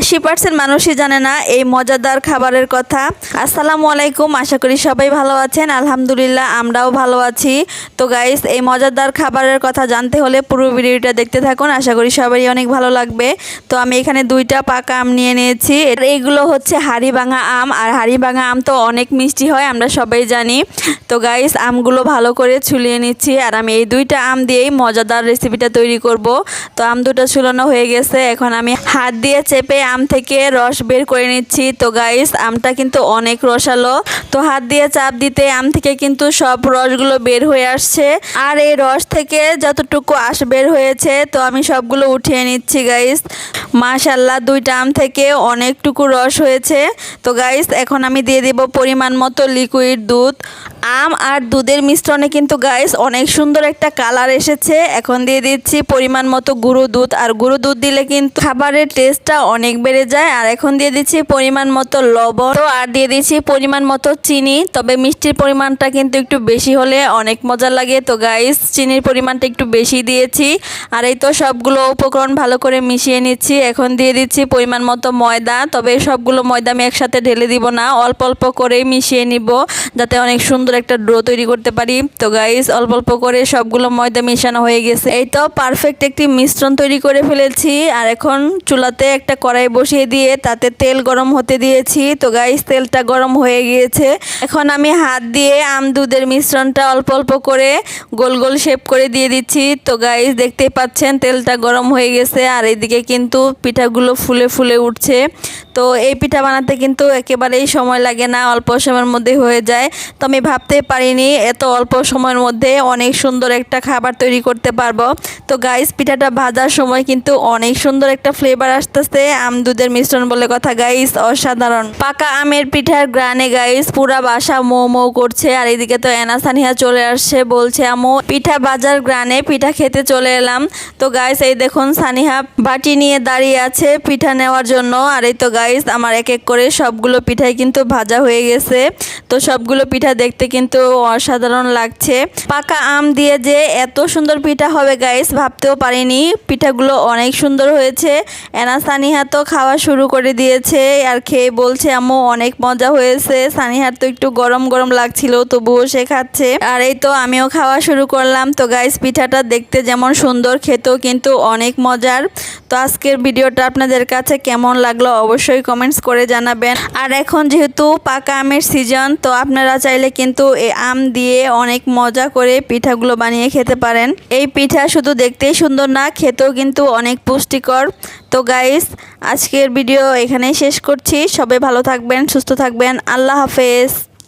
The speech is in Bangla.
আশি পার্সেন্ট মানুষই জানে না এই মজাদার খাবারের কথা। আসসালামু আলাইকুম, আশা করি সবাই ভালো আছেন। আলহামদুলিল্লাহ, আমরাও ভালো আছি। তো গাইস এই মজাদার খাবারের কথা জানতে হলে পুরো ভিডিওটা দেখতে থাকুন। আশা করি সবারই অনেক ভালো লাগবে। তো আমি এখানে দুইটা পাকা আম নিয়ে নিয়েছি। এইগুলো হচ্ছে হাড়ি ভাঙা আম। আর হাড়ি ভাঙা আম তো অনেক মিষ্টি হয়, আমরা সবাই জানি। তো গাইস আমগুলো ভালো করে ছুলিয়ে নিচ্ছি। আর আমি এই দুইটা আম দিয়েই মজাদার রেসিপিটা তৈরি করব। তো আম দুটো ছুলানো হয়ে গেছে। এখন আমি হাত দিয়ে চেপে আম থেকে রস বের করে নিচ্ছি। তো গাইস আমটা কিন্তু অনেক রসালো। তো হাত দিয়ে চাপ দিতে আম থেকে কিন্তু সব রসগুলো বের হয়ে আসছে। আর এই রস থেকে যতটুকু আশ বের হয়েছে, তো আমি সবগুলো উঠিয়ে নিচ্ছি গাইস মাশাল্লাহ দুইটা আম থেকে অনেকটুকু রস হয়েছে। তো গাইস এখন আমি দিয়ে দিব পরিমাণ মতো লিকুইড দুধ। আম আর দুধের মিশ্রণে কিন্তু গাইস অনেক সুন্দর একটা কালার এসেছে। এখন দিয়ে দিচ্ছি পরিমাণ মতো গুঁড়ো দুধ। আর গুঁড়ো দুধ দিলে কিন্তু খাবারের টেস্টটা অনেক বেড়ে যায়। আর এখন দিয়ে দিচ্ছি পরিমাণ মতো লবণ। আর দিয়ে দিচ্ছি পরিমাণ মতো চিনি। তবে মিষ্টির পরিমাণটা কিন্তু একটু বেশি হলে অনেক মজা লাগে। তো গাইস চিনির পরিমাণটা একটু বেশি দিয়েছি। আর এই তো সবগুলো উপকরণ ভালো করে মিশিয়ে নিচ্ছি। এখন দিয়ে দিচ্ছি পরিমাণ মতো ময়দা। তবে সবগুলো ময়দা আমি একসাথে ঢেলে দিব না। অল্প অল্প করেই মিশিয়ে নিব, যাতে অনেক সুন্দর একটা ড্রো তৈরি করতে পারি। তো গাইস অল্প অল্প করে সবগুলো ময়দা মেশানো হয়ে গেছে। এই তো পারফেক্ট একটি মিশ্রণ তৈরি করে ফেলেছি। আর এখন চুলাতে একটা কড়াই বসিয়ে দিয়ে তাতে তেল গরম হতে দিয়েছি। তো গাইস তেলটা গরম হয়ে গিয়েছে। এখন আমি হাত দিয়ে আম দুধের মিশ্রণটা অল্প অল্প করে গোল গোল শেপ করে দিয়ে দিচ্ছি। তো গাইস দেখতেই পাচ্ছেন তেলটা গরম হয়ে গেছে। আর এদিকে কিন্তু পিঠাগুলো ফুলে ফুলে উঠছে। তো এই পিঠা বানাতে কিন্তু একেবারেই সময় লাগে না, অল্প সময়ের মধ্যে হয়ে যায়। তো আমি ভাবতে পারিনি, এত অল্প সময়ের মধ্যে অনেক সুন্দর একটা খাবার তৈরি করতে পারব। তো গাইস পিঠাটা ভাজার সময় কিন্তু অনেক সুন্দর একটা ফ্লেভার আসতেছে। আম দুধের মিশ্রণ বলে কথা গাইস অসাধারণ। পাকা আমের পিঠার গ্রানে গাইস পুরা বাসা মো মৌ করছে। আর এদিকে তো এনা সানিয়া চলে আসছে, বলছে আমু পিঠা বাজার গ্রানে পিঠা খেতে চলে এলাম। তো গাইস এই দেখুন সানিহা বাটি নিয়ে দাঁড়িয়ে আছে পিঠা নেওয়ার জন্য। আর এই তো গাইস আমার এক এক করে সবগুলো পিঠাই কিন্তু ভাজা হয়ে গেছে। তো সবগুলো পিঠা দেখতে কিন্তু অসাধারণ লাগছে। পাকা আম দিয়ে যে এত সুন্দর পিঠা হবে গাইস ভাবতেও পারিনি। পিঠাগুলো অনেক সুন্দর হয়েছে। এনা সানিহা তো খাওয়া শুরু করে দিয়েছে আর খেয়ে বলছে, আম্মু, অনেক মজা হয়েছে। সানিহার তো একটু গরম গরম লাগছিল, তবুও সে খাচ্ছে। আর এই তো আমিও খাওয়া শুরু করলাম। তো গাইস পিঠাটা দেখতে যেমন সুন্দর, খেতেও কিন্তু অনেক মজার। তো, আজকের ভিডিওটা আপনাদের কাছে কেমন লাগল অবশ্যই কমেন্টস করে জানাবেন। আর এখন যেহেতু পাকা আমের সিজন তো আপনারা চাইলে কিন্তু এই আম দিয়ে অনেক মজা করে পিঠাগুলো বানিয়ে খেতে পারেন। এই পিঠা শুধু দেখতেই সুন্দর না, খেতেও কিন্তু অনেক পুষ্টিকর। তো গাইস আজকের ভিডিও এখানেই শেষ করছি। সবাই ভালো থাকবেন, সুস্থ থাকবেন। আল্লাহ হাফেজ।